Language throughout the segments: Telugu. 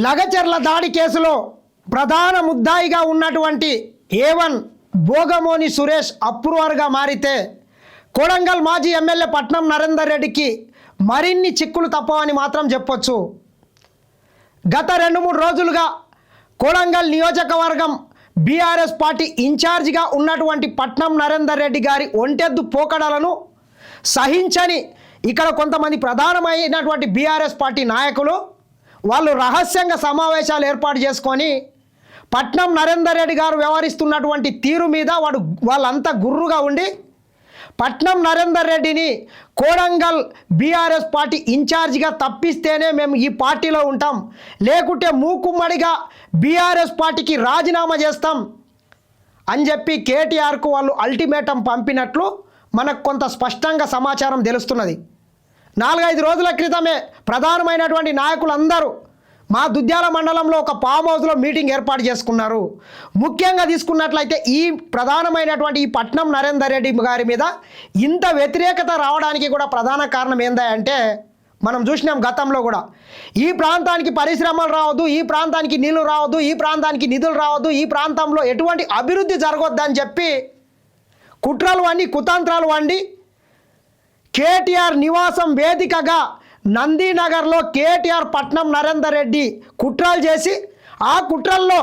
లగచర్ల దాడి కేసులో ప్రధాన ముద్దాయిగా ఉన్నటువంటి ఏవన్ భోగమోని సురేష్ అప్రూవర్గా మారితే కొడంగల్ మాజీ ఎమ్మెల్యే పట్నం నరేందర్ రెడ్డికి మరిన్ని చిక్కులు తప్పవని మాత్రం చెప్పొచ్చు. గత రెండు మూడు రోజులుగా కొడంగల్ నియోజకవర్గం బీఆర్ఎస్ పార్టీ ఇన్ఛార్జిగా ఉన్నటువంటి పట్నం నరేందర్ రెడ్డి గారి ఒంటెద్దు పోకడలను సహించని ఇక్కడ కొంతమంది ప్రధానమైనటువంటి బీఆర్ఎస్ పార్టీ నాయకులు వాళ్ళు రహస్యంగా సమావేశాలు ఏర్పాటు చేసుకొని పట్నం నరేందర్ రెడ్డి గారు వ్యవహరిస్తున్నటువంటి తీరు మీద వాడు వాళ్ళంతా గుర్రుగా ఉండి పట్నం నరేందర్ రెడ్డిని కోడంగల్ బీఆర్ఎస్ పార్టీ ఇన్ఛార్జిగా తప్పిస్తేనే మేము ఈ పార్టీలో ఉంటాం. లేకుంటే మూకుమ్మడిగా బీఆర్ఎస్ పార్టీకి రాజీనామా చేస్తాం అని చెప్పి కేటీఆర్కు వాళ్ళు అల్టిమేటం పంపినట్లు మనకు కొంత స్పష్టంగా సమాచారం తెలుస్తున్నది. నాలుగైదు రోజుల క్రితమే ప్రధానమైనటువంటి నాయకులందరూ మా దుద్యాల మండలంలో ఒక ఫామ్ హౌస్లో మీటింగ్ ఏర్పాటు చేసుకున్నారు. ముఖ్యంగా తీసుకున్నట్లయితే ఈ ప్రధానమైనటువంటి ఈ పట్నం నరేందర్ రెడ్డి గారి మీద ఇంత వ్యతిరేకత రావడానికి కూడా ప్రధాన కారణం ఏందంటే మనం చూసినాం గతంలో కూడా ఈ ప్రాంతానికి పరిశ్రమలు రావద్దు ఈ ప్రాంతానికి నీళ్ళు రావద్దు ఈ ప్రాంతానికి నిధులు రావద్దు ఈ ప్రాంతంలో ఎటువంటి అభివృద్ధి జరగొద్దని చెప్పి కుట్రలు వండి కుతంత్రాలు వండి కేటీఆర్ నివాసం వేదికగా నందీనగర్లో కేటీఆర్ పట్నం నరేందర్ రెడ్డి కుట్రలు చేసి ఆ కుట్రల్లో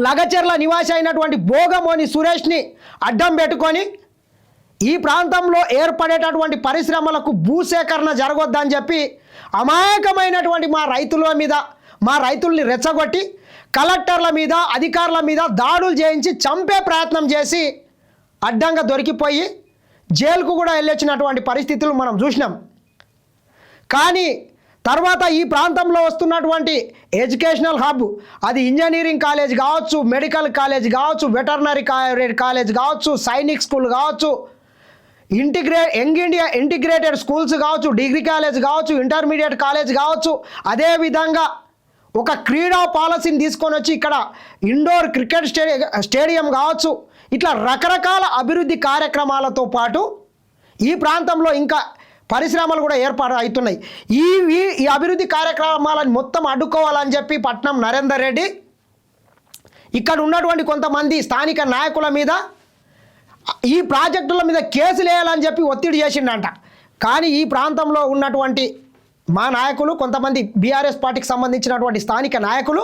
లగచెర్ల నివాసి అయినటువంటి భోగమోని సురేష్ని అడ్డం పెట్టుకొని ఈ ప్రాంతంలో ఏర్పడేటటువంటి పరిశ్రమలకు భూసేకరణ జరగొద్దని చెప్పి అమాయకమైనటువంటి మా రైతుల మీద మా రైతుల్ని రెచ్చగొట్టి కలెక్టర్ల మీద అధికారుల మీద దాడులు చేయించి చంపే ప్రయత్నం చేసి అడ్డంగా దొరికిపోయి జైలుకు కూడా వెళ్ళొచ్చినటువంటి పరిస్థితులు మనం చూసినాం. కానీ తర్వాత ఈ ప్రాంతంలో వస్తున్నటువంటి ఎడ్యుకేషనల్ హబ్ అది ఇంజనీరింగ్ కాలేజ్ కావచ్చు మెడికల్ కాలేజ్ కావచ్చు వెటర్నరీ కాలేజ్ కావచ్చు సైనిక్ స్కూల్ కావచ్చు ఇంటిగ్రే యంగ్ ఇండియా ఇంటిగ్రేటెడ్ స్కూల్స్ కావచ్చు డిగ్రీ కాలేజ్ కావచ్చు ఇంటర్మీడియట్ కాలేజ్ కావచ్చు అదేవిధంగా ఒక క్రీడా పాలసీని తీసుకొని వచ్చి ఇక్కడ ఇండోర్ క్రికెట్ స్టేడియం స్టేడియం కావచ్చు ఇట్లా రకరకాల అభివృద్ధి కార్యక్రమాలతో పాటు ఈ ప్రాంతంలో ఇంకా పరిశ్రమలు కూడా ఏర్పాటు అవుతున్నాయి. ఈ ఈ- అభివృద్ధి కార్యక్రమాలను మొత్తం అడ్డుకోవాలని చెప్పి పట్నం నరేందర్ రెడ్డి ఇక్కడ ఉన్నటువంటి కొంతమంది స్థానిక నాయకుల మీద ఈ ప్రాజెక్టుల మీద కేసులు వేయాలని చెప్పి ఒత్తిడి చేసిండంట. కానీ ఈ ప్రాంతంలో ఉన్నటువంటి మా నాయకులు కొంతమంది బీఆర్ఎస్ పార్టీకి సంబంధించినటువంటి స్థానిక నాయకులు?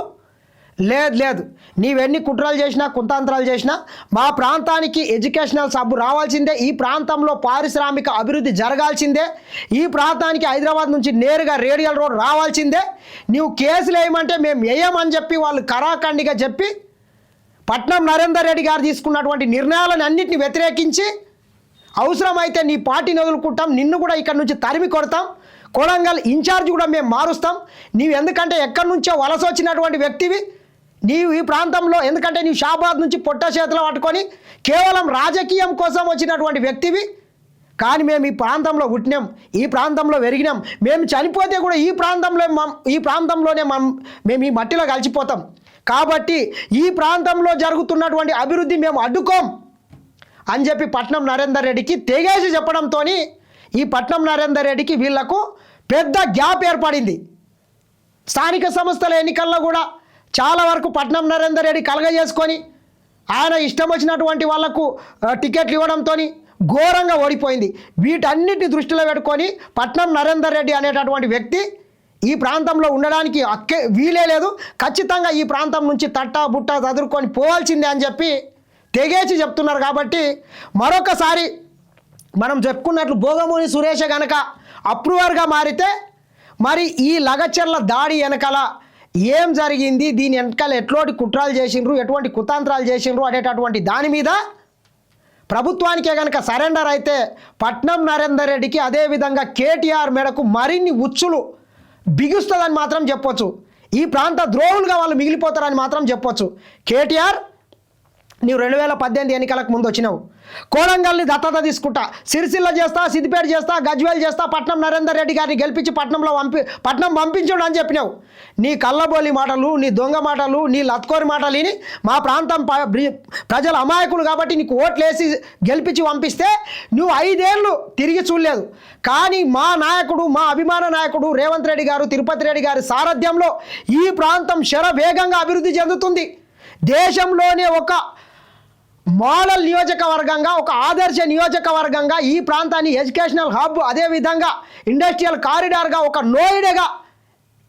లేదు లేదు. నీవెన్ని కుట్రలు చేసినా కుంతాంతరాలు చేసినా మా ప్రాంతానికి ఎడ్యుకేషనల్ సబ్బు రావాల్సిందే. ఈ ప్రాంతంలో పారిశ్రామిక అభివృద్ధి జరగాల్సిందే. ఈ ప్రాంతానికి హైదరాబాద్ నుంచి నేరుగా రేడియల్ రోడ్ రావాల్సిందే. నీవు కేసులు వేయమంటే మేము వేయమని చెప్పి వాళ్ళు కరాఖండిగా చెప్పి పట్నం నరేందర్ రెడ్డి గారు తీసుకున్నటువంటి నిర్ణయాలను అన్నింటిని వ్యతిరేకించి అవసరమైతే నీ పార్టీని వదులుకుంటాం. నిన్ను కూడా ఇక్కడ నుంచి తరిమి కొడతాం. కొడంగల్ ఇన్ఛార్జ్ కూడా మేము మారుస్తాం. నీవు ఎందుకంటే ఎక్కడి నుంచో వలస వచ్చినటువంటి వ్యక్తివి. నీవు ఈ ప్రాంతంలో ఎందుకంటే నీవు షాబాద్ నుంచి పొట్ట చేతిలో పట్టుకొని కేవలం రాజకీయం కోసం వచ్చినటువంటి వ్యక్తివి. కానీ మేము ఈ ప్రాంతంలో పుట్టినాం. ఈ ప్రాంతంలో పెరిగినాం. మేము చనిపోతే కూడా ఈ ప్రాంతంలో ఈ ప్రాంతంలోనే మనం మేము ఈ మట్టిలో కలిసిపోతాం. కాబట్టి ఈ ప్రాంతంలో జరుగుతున్నటువంటి అభివృద్ధి మేము అడ్డుకోం. అని చెప్పి పట్నం నరేందర్ రెడ్డికి తెగేసి చెప్పడంతో ఈ పట్నం నరేందర్ రెడ్డికి వీళ్ళకు పెద్ద గ్యాప్ ఏర్పడింది. స్థానిక సంస్థల ఎన్నికల్లో కూడా చాలా వరకు పట్నం నరేందర్ రెడ్డి కలగజేసుకొని ఆయన ఇష్టం వచ్చినటువంటి వాళ్ళకు టికెట్లు ఇవ్వడంతో ఘోరంగా ఓడిపోయింది. వీటన్నిటిని దృష్టిలో పెట్టుకొని పట్నం నరేందర్ రెడ్డి అనేటటువంటి వ్యక్తి ఈ ప్రాంతంలో ఉండడానికి అక్కే వీలే లేదు. ఖచ్చితంగా ఈ ప్రాంతం నుంచి తట్టా బుట్ట చదురుకొని పోవాల్సిందే అని చెప్పి తెగేసి చెప్తున్నారు కాబట్టి మరొకసారి మనం చెప్పుకున్నట్లు భోగమూని సురేష గనక అప్రూవర్గా మారితే మరి ఈ లగచర్ల దాడి వెనకాల ఏం జరిగింది? దీని వెనకాల ఎటువంటి కుట్రాలు చేసిండ్రు? ఎటువంటి కుతాంత్రాలు చేసిండ్రు? అనేటటువంటి దాని మీద ప్రభుత్వానికే కనుక సరెండర్ అయితే పట్నం నరేందర్ రెడ్డికి అదేవిధంగా కేటీఆర్ మేడకు మరిన్ని ఉచ్చులు బిగుస్తుందని మాత్రం చెప్పొచ్చు. ఈ ప్రాంత ద్రోహులుగా వాళ్ళు మిగిలిపోతారని మాత్రం చెప్పొచ్చు. కేటీఆర్ నీవు రెండు వేల పద్దెనిమిది ఎన్నికలకు ముందు వచ్చినావు. కోడంగల్ని దత్తత తీసుకుంటా సిరిసిల్ల చేస్తా సిద్దిపేట చేస్తా గజ్వేల్ చేస్తా పట్నం నరేందర్ రెడ్డి గారిని గెలిపించి పట్నంలో పంపి పట్నం పంపించడం అని చెప్పినావు. నీ కళ్ళబోలి మాటలు నీ దొంగ మాటలు నీ లత్కోరి మాటలు విని మా ప్రాంతం ప- ప్రజలు అమాయకులు కాబట్టి నీకు ఓట్లేసి గెలిపించి పంపిస్తే నువ్వు ఐదేళ్ళు తిరిగి చూడలేదు. కానీ మా నాయకుడు మా అభిమాన నాయకుడు రేవంత్ రెడ్డి గారు తిరుపతి రెడ్డి గారి సారథ్యంలో ఈ ప్రాంతం శర వేగంగా అభివృద్ధి చెందుతుంది. దేశంలోనే ఒక మోడల్ నియోజకవర్గంగా ఒక ఆదర్శ నియోజకవర్గంగా ఈ ప్రాంతాన్ని ఎడ్యుకేషనల్ హబ్ అదేవిధంగా ఇండస్ట్రియల్ కారిడార్గా ఒక నోయిడగా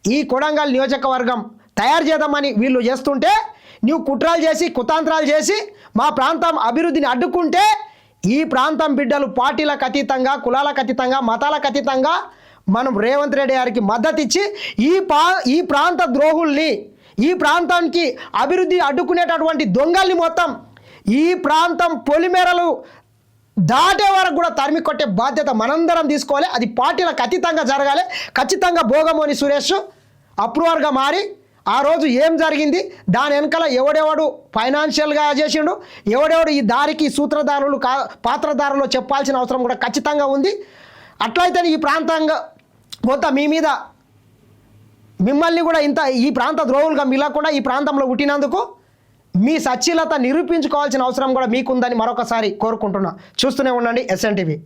ఈ కొడంగల్ నియోజకవర్గం తయారు చేద్దామని వీళ్ళు చేస్తుంటే నువ్వు కుట్రాలు చేసి కుతాంత్రాలు చేసి మా ప్రాంతం అభివృద్ధిని అడ్డుకుంటే ఈ ప్రాంతం బిడ్డలు పార్టీలకు అతీతంగా కులాలకు అతీతంగా మతాలకు అతీతంగా మనం రేవంత్ రెడ్డి గారికి మద్దతు ఇచ్చి ఈ పా ఈ ప్రాంత ద్రోహుల్ని ఈ ప్రాంతానికి అభివృద్ధి అడ్డుకునేటటువంటి దొంగల్ని మొత్తం ఈ ప్రాంతం పొలిమేరలు దాటే వరకు కూడా తరిమి కొట్టే బాధ్యత మనందరం తీసుకోవాలి. అది పార్టీలకు అతీతంగా జరగాలి. ఖచ్చితంగా భోగమోని సురేష్ అప్రూవర్గా మారి ఆ రోజు ఏం జరిగింది? దాని వెనకాల ఎవడెవడు ఫైనాన్షియల్గా చేసిండు? ఎవడెవడు ఈ దారికి సూత్రధారులు కా పాత్రధారులు చెప్పాల్సిన అవసరం కూడా ఖచ్చితంగా ఉంది. అట్లయితే ఈ ప్రాంతంగా కొంత మీ మీద మిమ్మల్ని కూడా ఇంత ఈ ప్రాంత ద్రోవులుగా మిలకుండా ఈ ప్రాంతంలో పుట్టినందుకు మీ సచ్చీలత నిరూపించుకోవాల్సిన అవసరం కూడా మీకుందని మరొకసారి కోరుకుంటున్నా. చూస్తూనే ఉండండి ఎస్ఎన్టీవీ